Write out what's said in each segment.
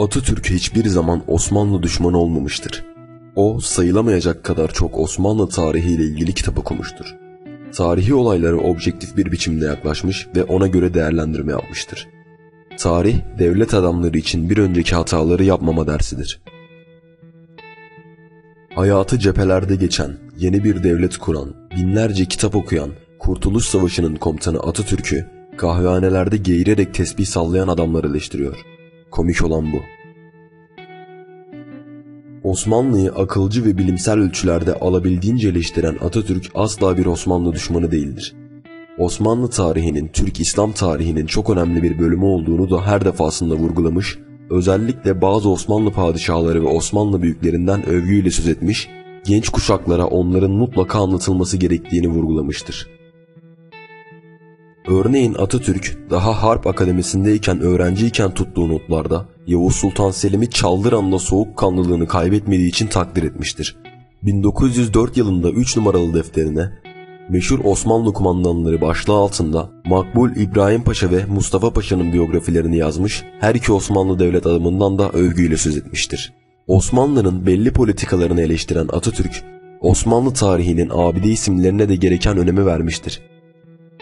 Atatürk hiçbir zaman Osmanlı düşmanı olmamıştır. O sayılamayacak kadar çok Osmanlı tarihiyle ilgili kitap okumuştur. Tarihi olaylara objektif bir biçimde yaklaşmış ve ona göre değerlendirme yapmıştır. Tarih, devlet adamları için bir önceki hataları yapmama dersidir. Hayatı cephelerde geçen, yeni bir devlet kuran, binlerce kitap okuyan, Kurtuluş Savaşı'nın komutanı Atatürk'ü kahvehanelerde geğirerek tesbih sallayan adamlar eleştiriyor. Komik olan bu. Osmanlı'yı akılcı ve bilimsel ölçülerde alabildiğince eleştiren Atatürk asla bir Osmanlı düşmanı değildir. Osmanlı tarihinin Türk İslam tarihinin çok önemli bir bölümü olduğunu da her defasında vurgulamış, özellikle bazı Osmanlı padişahları ve Osmanlı büyüklerinden övgüyle söz etmiş, genç kuşaklara onların mutlaka anlatılması gerektiğini vurgulamıştır. Örneğin Atatürk daha Harp Akademisi'ndeyken öğrenciyken tuttuğu notlarda Yavuz Sultan Selim'i Çaldıran'da soğukkanlılığını kaybetmediği için takdir etmiştir. 1904 yılında 3 numaralı defterine meşhur Osmanlı kumandanları başlığı altında Makbul İbrahim Paşa ve Mustafa Paşa'nın biyografilerini yazmış, her iki Osmanlı devlet adamından da övgüyle söz etmiştir. Osmanlı'nın belli politikalarını eleştiren Atatürk, Osmanlı tarihinin abide isimlerine de gereken önemi vermiştir.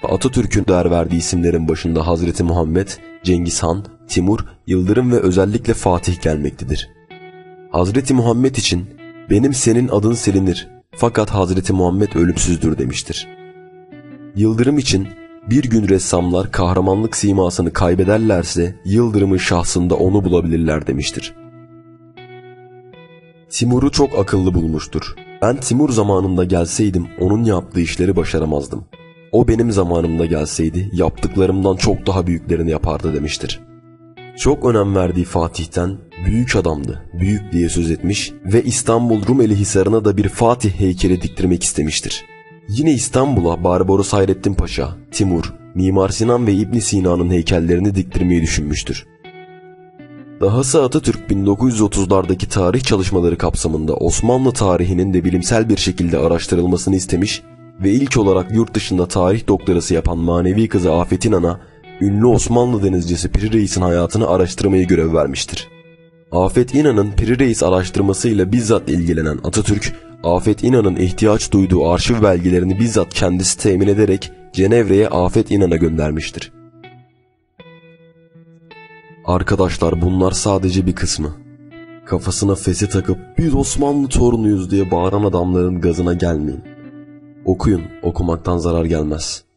Atatürk'ün değer verdiği isimlerin başında Hazreti Muhammed, Cengiz Han, Timur, Yıldırım ve özellikle Fatih gelmektedir. Hazreti Muhammed için benim senin adın silinir fakat Hazreti Muhammed ölümsüzdür demiştir. Yıldırım için bir gün ressamlar kahramanlık simasını kaybederlerse Yıldırım'ın şahsında onu bulabilirler demiştir. Timur'u çok akıllı bulmuştur. Ben Timur zamanında gelseydim onun yaptığı işleri başaramazdım. O benim zamanımda gelseydi yaptıklarımdan çok daha büyüklerini yapardı demiştir. Çok önem verdiği Fatih'ten büyük adamdı, büyük diye söz etmiş ve İstanbul Rumeli Hisarı'na da bir Fatih heykeli diktirmek istemiştir. Yine İstanbul'a Barbaros Hayrettin Paşa, Timur, Mimar Sinan ve İbn Sina'nın heykellerini diktirmeyi düşünmüştür. Dahası Atatürk 1930'lardaki tarih çalışmaları kapsamında Osmanlı tarihinin de bilimsel bir şekilde araştırılmasını istemiş ve ilk olarak yurt dışında tarih doktorası yapan manevi kızı Afet İnan'a ünlü Osmanlı denizcisi Piri Reis'in hayatını araştırmayı görev vermiştir. Afet İnan'ın Piri Reis araştırmasıyla bizzat ilgilenen Atatürk, Afet İnan'ın ihtiyaç duyduğu arşiv belgelerini bizzat kendisi temin ederek Cenevre'ye Afet İnan'a göndermiştir. Arkadaşlar bunlar sadece bir kısmı. Kafasına fesi takıp biz Osmanlı torunuyuz diye bağıran adamların gazına gelmeyin. Okuyun, okumaktan zarar gelmez.''